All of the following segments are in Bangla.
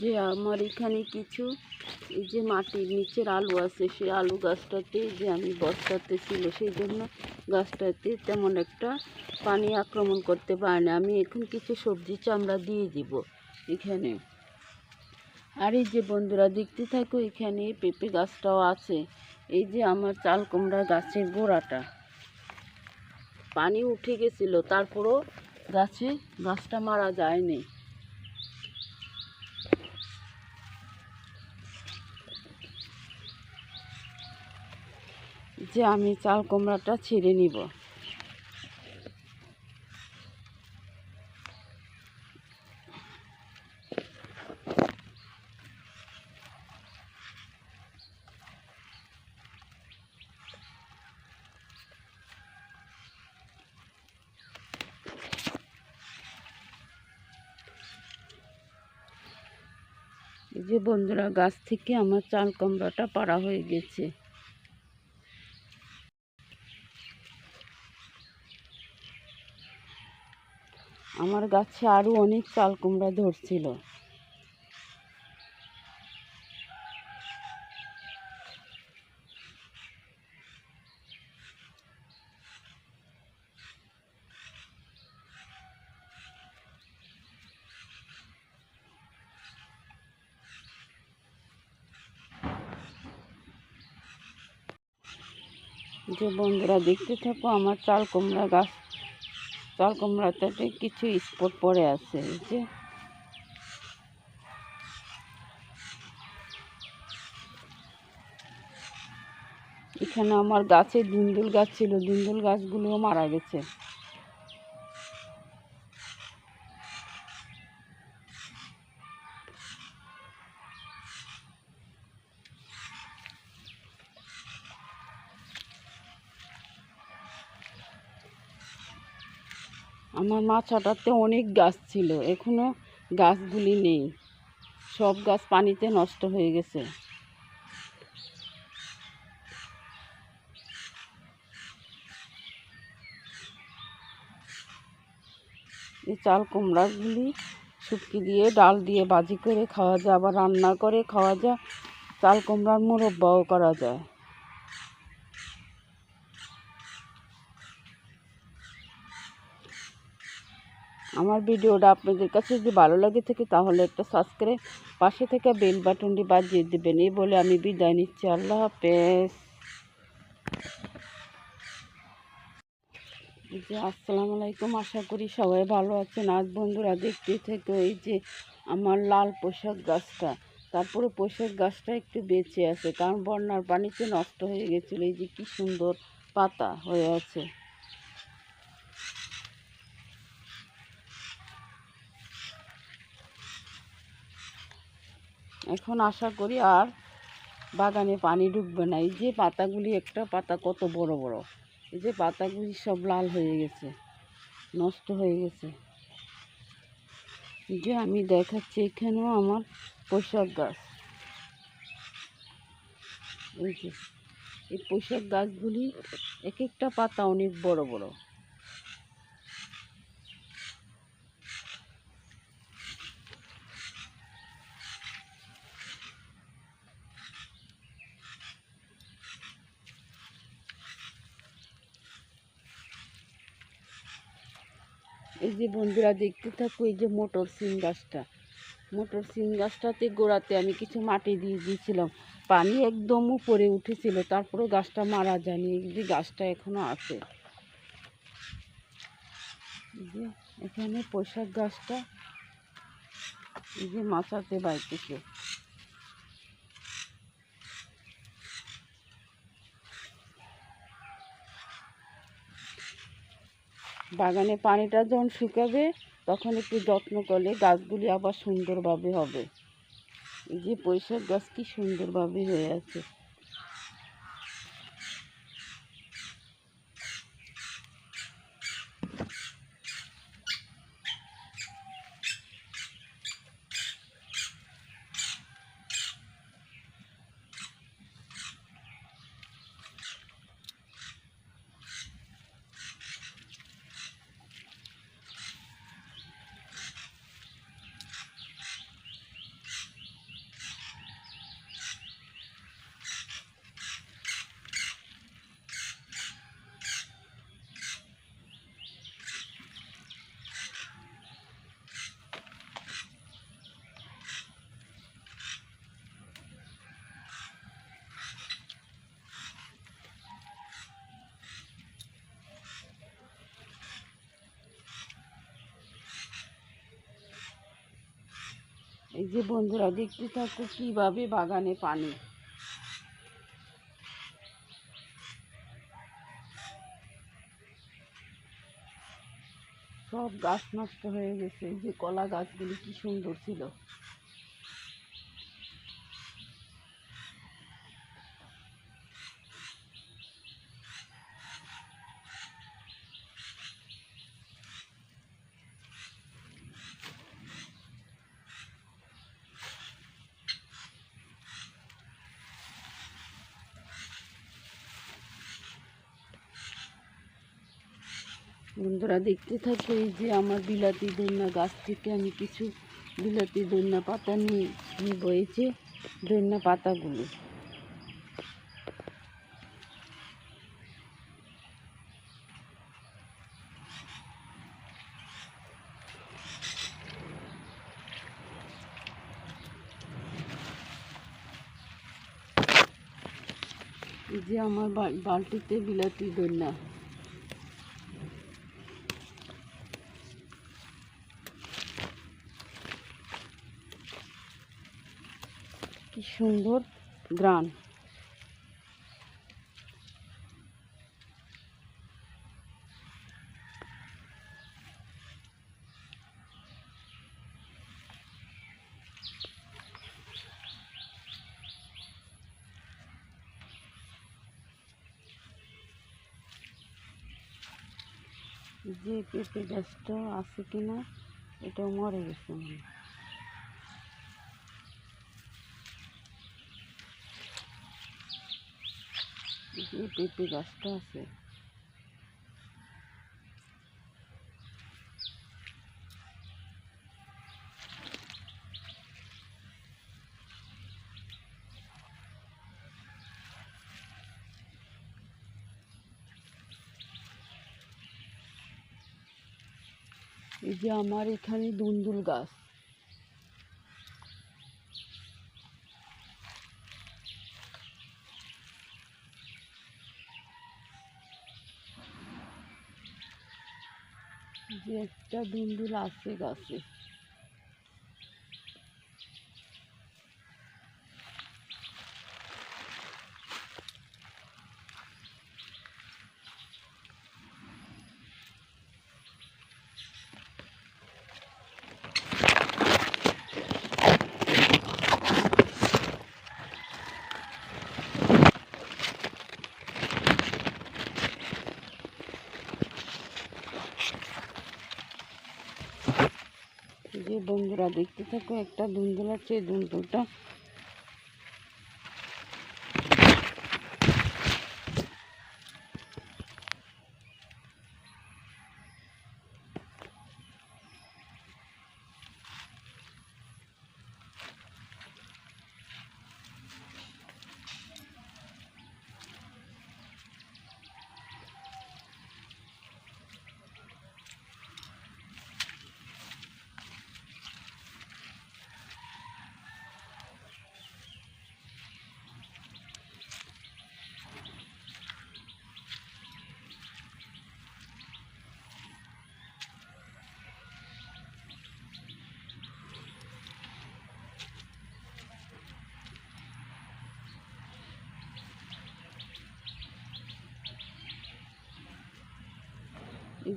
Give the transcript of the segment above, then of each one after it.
যে আমার এখানে কিছু এই যে মাটির নিচের আলু আছে, সেই আলু গাছটাতে যে আমি বস্তাতে ছিল, সেই জন্য গাছটাতে তেমন একটা পানি আক্রমণ করতে পারে না। আমি এখন কিছু সবজি চামড়া দিয়ে দিব এখানে। আর এই যে বন্ধুরা, দেখতে থাকো এখানে পেঁপে গাছটাও আছে। এই যে আমার চাল কুমড়া গাছের গোড়াটা। পানি উঠে গেছিল, তারপরও গাছে, গাছটা মারা যায়নি। যে আমি চাল কুমড়াটা ছিঁড়ে নিব। যে বন্ধুরা, গাছ থেকে আমার চাল কুমড়াটা পাড়া হয়ে গেছে। আমার গাছে আরও অনেক চাল কুমড়া ধরছিল। যে বন্ধুরা দেখতে থাকো, আমার চাল কুমড়া গাছ চাল কুমড়াটাতে কিছু স্পট পড়ে আছে, এই যে। এখানে আমার গাছে দুন্দুল গাছ ছিল, দুন্দুল গাছগুলোও মারা গেছে। আমার মাছ মাছাটাতে অনেক গাছ ছিল, এখনও গাছগুলি নেই। সব গাছ পানিতে নষ্ট হয়ে গেছে। এই চাল কুমড়াগুলি শুটকি দিয়ে, ডাল দিয়ে ভাজি করে খাওয়া যায়, আবার রান্না করে খাওয়া যায়। চাল কুমড়ার মুরব্বাও করা যায়। আমার ভিডিওটা আপনাদের কাছে যদি ভালো লাগে থাকে তাহলে একটা সাবস্ক্রাইব পাশে থেকে বেল বাটনটি বাজিয়ে দেবেন। এই বলে আমি বিদায় নিচ্ছি। আল্লাহ হাফেজ। যে, আসসালামু আলাইকুম। আশা করি সবাই ভালো আছেন। আজ বন্ধুরা দেখতে থেকে, এই যে আমার লাল পোশাক গাছটা। তারপরে পোশাক গাছটা একটু বেঁচে আছে, কারণ বন্যার পানিতে নষ্ট হয়ে গেছিল। এই যে, কি সুন্দর পাতা হয়ে আছে। এখন আশা করি আর বাগানে পানি ঢুকবে না। এই যে পাতাগুলি একটা পাতা কত বড় বড়, এই যে পাতাগুলি সব লাল হয়ে গেছে, নষ্ট হয়ে গেছে। যে আমি দেখাচ্ছি এখানেও আমার পোশাক গাছ। এই যে, এই পোশাক গাছগুলি এক একটা পাতা অনেক বড় বড়। এই যে বন্ধুরা দেখতে থাকো, এই যে মোটর সিম গাছটা। মোটর সিম গাছটাতে গোড়াতে আমি কিছু মাটি দিয়ে দিয়েছিলাম। পানি একদম উপরে উঠেছিল তারপরে গাছটা মারা যায়নি। এই যে গাছটা এখনও আছে। যে এখানে পোশাক গাছটা, এই যে মাচাতে বাইতেছে। বাগানে পানিটা যখন শুকাবে, তখন একটু যত্ন করলে গাছগুলি আবার সুন্দরভাবে হবে। এই যে পৈশাক গাছ কি সুন্দরভাবে হয়ে আছে। এই যে বন্ধুরা, দেখতে থাকো কীভাবে বাগানে পানি। সব গাছ নষ্ট হয়ে গেছে যে কলা গাছগুলি কি সুন্দর ছিল। বন্ধুরা দেখতে থাকে, এই যে আমার বিলাতি দৈন্যা গাছ থেকে আমি কিছু বিলাতি দৈন্যা পাতা নিয়ে যে দৈন্যা পাতাগুলো। যে আমার বালতিতে বিলাতি দৈন্যা কি সুন্দর গ্রান। যে পেঁপে গাছটা আছে কিনা এটাও মরে গেছে হয়। পেঁপে গাছটা আছে এই যে আমার এখানে দুন্দুল গাছ যে একটা দুন্দুল আছে গাছে। বন্ধুরা দেখতে থাকো একটা দুন্দুল আছে এই দুন্দুলটা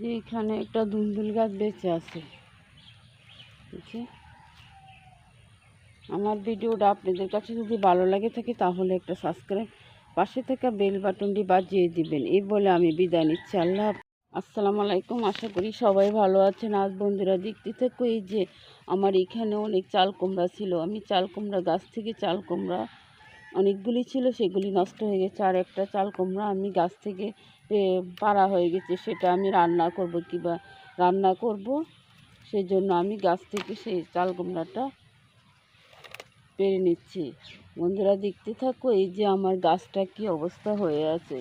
যে এখানে একটা দুন্দুল গাছ বেঁচে আছে। আমার ভিডিওটা আপনাদের কাছে যদি ভালো লাগে থাকে, তাহলে একটা সাবস্ক্রাইব পাশে থাকা বেল বাটনটি বাজিয়ে দিবেন। এই বলে আমি বিদায় নিচ্ছি। আল্লাহ আসসালামু আলাইকুম। আশা করি সবাই ভালো আছেন। আজ বন্ধুরা দেখতে থাকো, এই যে আমার এখানে অনেক চাল কুমড়া ছিল। আমি চাল কুমড়া গাছ থেকে চাল কুমড়া অনেকগুলি ছিল, সেগুলি নষ্ট হয়ে গেছে। আর একটা চাল কুমড়া আমি গাছ থেকে পাড়া হয়ে গেছে, সেটা আমি রান্না করব কিবা, রান্না করব। সেই জন্য আমি গাছ থেকে সেই চাল কুমড়াটা পেরে নিচ্ছি। বন্ধুরা দেখতে থাকো, এই যে আমার গাছটা কি অবস্থা হয়ে আছে।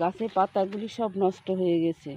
গাছের পাতাগুলি সব নষ্ট হয়ে গেছে।